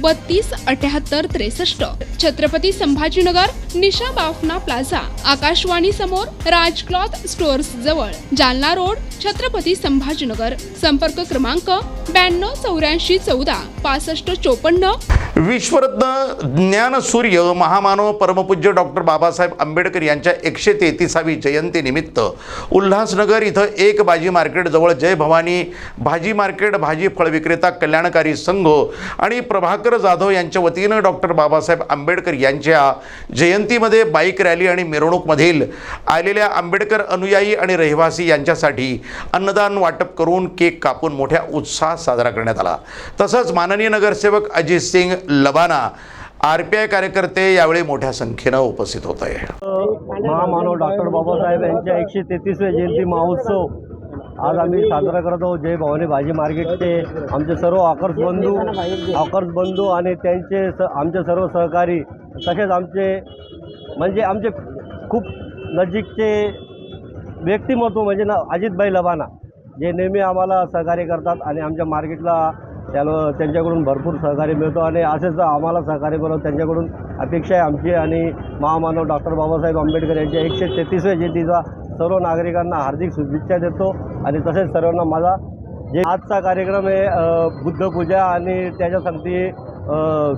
बत्तीस अठ्याहत्तर त्रेसष्ट. छत्रपती संभाजीनगर निशा बाफना प्लाझा. आकाशवाणी समोर राज क्लॉथ स्टोअर्स जवळ. जालना रोड छत्रपती संभाजीनगर. संपर्क क्रमांक ब्याण्णव चौऱ्याऐंशी चौदा पासष्ट चोपन्न. विश्वरत्न ज्ञानसूर्य महामानव परमपूज्य डॉक्टर बाबासाहेब आंबेडकर यांच्या एकशे तेहतीसावी जयंतीनिमित्त उल्हासनगर इथं एक भाजी मार्केटजवळ जय भवानी भाजी मार्केट भाजी फळ विक्रेता कल्याणकारी संघ आणि प्रभाकर जाधव यांच्या वतीनं डॉक्टर बाबासाहेब आंबेडकर यांच्या जयंतीमध्ये बाईक रॅली आणि मिरवणूकमधील आलेल्या आंबेडकर अनुयायी आणि रहिवासी यांच्यासाठी अन्नदान वाटप करून केक कापून मोठ्या उत्साहात साजरा करण्यात आला. तसंच माननीय नगरसेवक Ajit Singh Labana R P I कार्यकर्ते यावेळी मोठ्या संख्येनं उपस्थित होत आहे महामानव डॉक्टर बाबासाहेब यांच्या एकशे तेहतीसव्या जयंती महोत्सव आज आम्ही साजरा करत आहोत जय भवानी भाजी मार्केटचे. आमचे सर्व ऑकर्स बंधू ऑकर्स बंधू आणि त्यांचे स आमचे सर्व सहकारी तसेच आमचे म्हणजे आमचे खूप नजीकचे व्यक्तिमत्व म्हणजे ना अजितभाई लबाना जे नेहमी आम्हाला सहकार्य करतात आणि आमच्या मार्केटला त्याला त्यांच्याकडून भरपूर सहकार्य मिळतो आणि असेच आम्हाला सहकार्य मिळत त्यांच्याकडून अपेक्षा आहे आमची आणि महामानव डॉक्टर बाबासाहेब आंबेडकर यांच्या एकशे तेहतीसव्या जयंतीचा सर्व नागरिकांना हार्दिक शुभेच्छा देतो आणि तसेच सर्वांना माझा जे आजचा कार्यक्रम आहे बुद्धपूजा आणि त्याच्या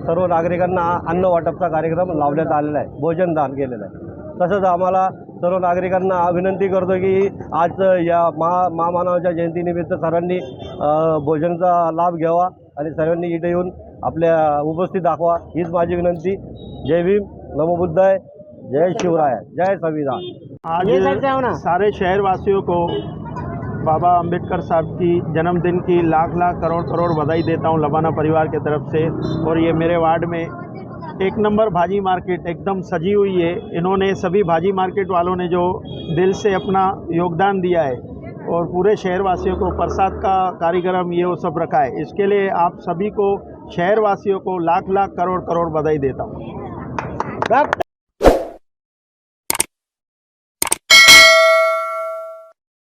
सर्व नागरिकांना अन्न वाटपचा कार्यक्रम लावण्यात आलेला आहे भोजन दान केलेलं आहे. तसंच आम्हाला सर्व नागरिकांना विनंती करतो की आज या महा महामानवाच्या जयंतीनिमित्त सर्वांनी भोजनचा भोजनाचा लाभ घ्यावा आणि सर्वांनी इथे येऊन आपल्या उपस्थित दाखवा. हीच माझी विनंती. जय भीम. नमो आहे जय शिवराय. जय संविधान. आज सारे शहरवासियों को बाबा अंबेडकर साहब की जन्मदिन की लाख लाख करोड़ करोड़ बधाई देता हूँ लबाना परिवार की तरफ़ से। और ये मेरे वार्ड में एक नंबर भाजी मार्केट एकदम सजी हुई है। इन्होंने सभी भाजी मार्केट वालों ने जो दिल से अपना योगदान दिया है और पूरे शहरवासियों को प्रसाद का कार्यक्रम ये वो सब रखा है। इसके लिए आप सभी को शहरवासियों को लाख लाख करोड़ करोड़ बधाई देता हूँ।